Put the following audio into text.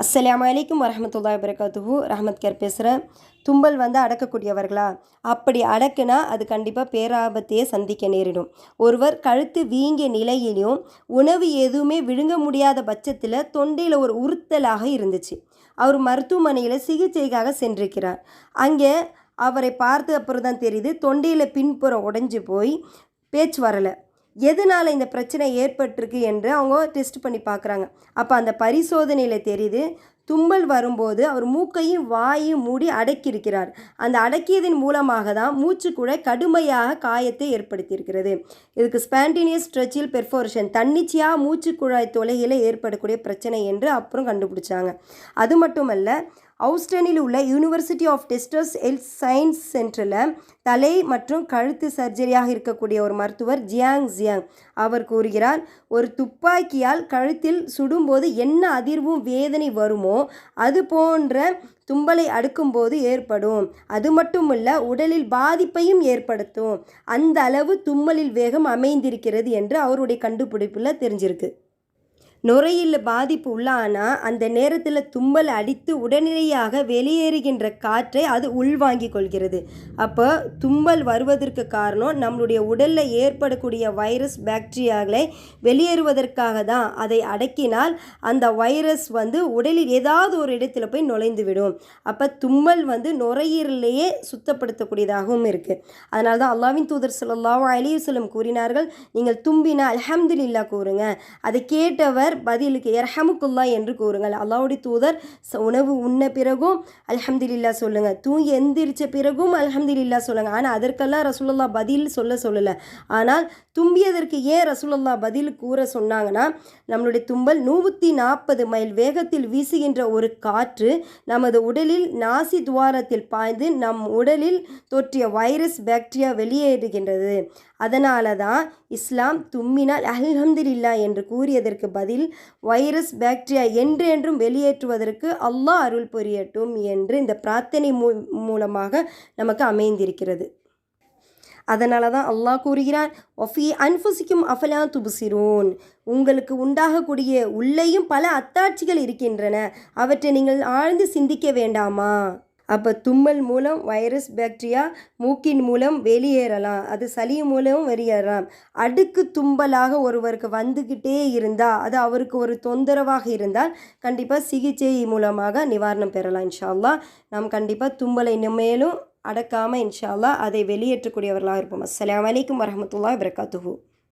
அஸ்லாம் அலைக்கும் வரமத்துல்லா வரகாத்துஹு ரஹமத் கேர் பேசுகிறேன் தும்பல் வந்து அடக்கக்கூடியவர்களா? அப்படி அடக்குனா அது கண்டிப்பாக பேராபத்தையே சந்திக்க நேரிடும். ஒருவர் கழுத்து வீங்கிய நிலையிலும் உணவு எதுவுமே விழுங்க முடியாத பட்சத்தில் தொண்டையில் ஒரு உறுத்தலாக இருந்துச்சு. அவர் மருத்துவமனையில் சிகிச்சைக்காக சென்றிருக்கிறார். அங்கே அவரை பார்த்து அப்புறம் தான் தெரியுது தொண்டையில் பின்புறம் உடைஞ்சு போய் பேச்சு வரலை எதனால் இந்த பிரச்சனை ஏற்பட்டிருக்கு என்று அவங்க டெஸ்ட் பண்ணி பார்க்குறாங்க. அப்போ அந்த பரிசோதனையில் தெரியுது தும்பல் வரும்போது அவர் மூக்கையும் வாயையும் மூடி அடக்கியிருக்கிறார். அந்த அடக்கியதன் மூலமாக தான் மூச்சுக்குழாய் கடுமையாக காயத்தை ஏற்படுத்தியிருக்கிறது. இதுக்கு ஸ்பான்டினியஸ் ஸ்ட்ரெச்சில் பெர்ஃபோரேஷன் தன்னிச்சையாக மூச்சுக்குழாய் தொலையில் ஏற்படக்கூடிய பிரச்சனை என்று அப்புறம் கண்டுபிடிச்சாங்க. அது மட்டுமல்ல அவுஸ்டனில் உள்ள யூனிவர்சிட்டி ஆஃப் டெஸ்டர்ஸ் ஹெல்த் சயின்ஸ் சென்டரில் தலை மற்றும் கழுத்து சர்ஜரியாக இருக்கக்கூடிய ஒரு மருத்துவர் ஜியாங் ஜியாங். அவர் கூறுகிறார் ஒரு துப்பாக்கியால் கழுத்தில் சுடும்போது என்ன அதிர்வும் வேதனை வருமோ அது போன்ற தும்பலை அடுக்கும்போது ஏற்படும். அது மட்டுமல்ல உடலில் பாதிப்பையும் ஏற்படுத்தும். அந்த அளவு தும்மலில் வேகம் அமைந்திருக்கிறது என்று அவருடைய கண்டுபிடிப்பில் தெரிஞ்சிருக்கு. நுரையில் பாதிப்பு உள்ளானா அந்த நேரத்தில் தும்மல் அடித்து உடனடியாக வெளியேறுகின்ற காற்றை அது உள்வாங்கிக் கொள்கிறது. அப்போ தும்மல் வருவதற்கு காரணம் நம்மளுடைய உடலில் ஏற்படக்கூடிய வைரஸ் பாக்டீரியாக்களை வெளியேறுவதற்காக தான் அதை அடக்கினால் அந்த வைரஸ் வந்து உடலில் ஏதாவது ஒரு இடத்துல போய் நுழைந்து விடும். அப்போ தும்மல் வந்து நுரையீரலையே சுத்தப்படுத்தக்கூடியதாகவும் இருக்குது அதனால தான் அல்லாவின் தூதர் சொல்லல்லாஹ் அலிவசலம் கூறினார்கள் நீங்கள் தும்பினால் அல்ஹம்துலில்லா கூறுங்க. அதை கேட்டவர் அவர் பதிலுக்கு எர்ஹமுக்குல்லா என்று கூறுங்கள். அல்லாவுடைய தூதர் உணவு உண்ண பிறகும் அலமதுல்லா சொல்லுங்கள் தூங்கி எந்திரிச்ச பிறகும் அலமதுல்லா சொல்லுங்கள் ஆனால் அதற்கெல்லாம் ரசூலுல்லா பதில் சொல்ல சொல்லலை. ஆனால் தும்பியதற்கு ஏன் ரசூலுல்லா பதில் கூற சொன்னாங்கன்னா நம்மளுடைய தும்பல் நூற்றி நாற்பது மைல் வேகத்தில் வீசுகின்ற ஒரு காற்று நமது உடலில் நாசி துவாரத்தில் பாய்ந்து நம் உடலில் தோற்றிய வைரஸ் பாக்டீரியா வெளியேறுகின்றது. அதனால தான் இஸ்லாம் தும்மினால் அல்ஹம்துலில்லா என்று கூறியதற்கு பதில் வைரஸ் பாக்டீரியா என்றென்றும் வெளியேற்றுவதற்கு அல்லாஹ் அருள் புரியட்டும் என்று இந்த பிரார்த்தனை மூ மூலமாக நமக்கு அமைந்திருக்கிறது. அதனால தான் அல்லாஹ் கூறுகிறான் ஒஃபி அன்புசிக்கும் அஃபலா துபுசிரோன். உங்களுக்கு உண்டாகக்கூடிய உள்ளேயும் பல அத்தாட்சிகள் இருக்கின்றன. அவற்றை நீங்கள் ஆழ்ந்து சிந்திக்க வேண்டாமா? அப்போ தும்மல் மூலம் வைரஸ் பாக்டீரியா மூக்கின் மூலம் வெளியேறலாம். அது சளி மூலம் வெளியேறலாம். அடுக்கு தும்பலாக ஒருவருக்கு வந்துக்கிட்டே இருந்தால் அது அவருக்கு ஒரு தொந்தரவாக இருந்தால் கண்டிப்பாக சிகிச்சை மூலமாக நிவாரணம் பெறலாம் இன்ஷால்லா நாம் கண்டிப்பாக தும்பலை மேலும் அடக்காமல் இன்ஷால்லா அதை வெளியேற்றக்கூடியவர்களாக இருப்போம். அஸ்லாம் வலைக்கம் வரமத்துல்லா வரகாத்துஹூ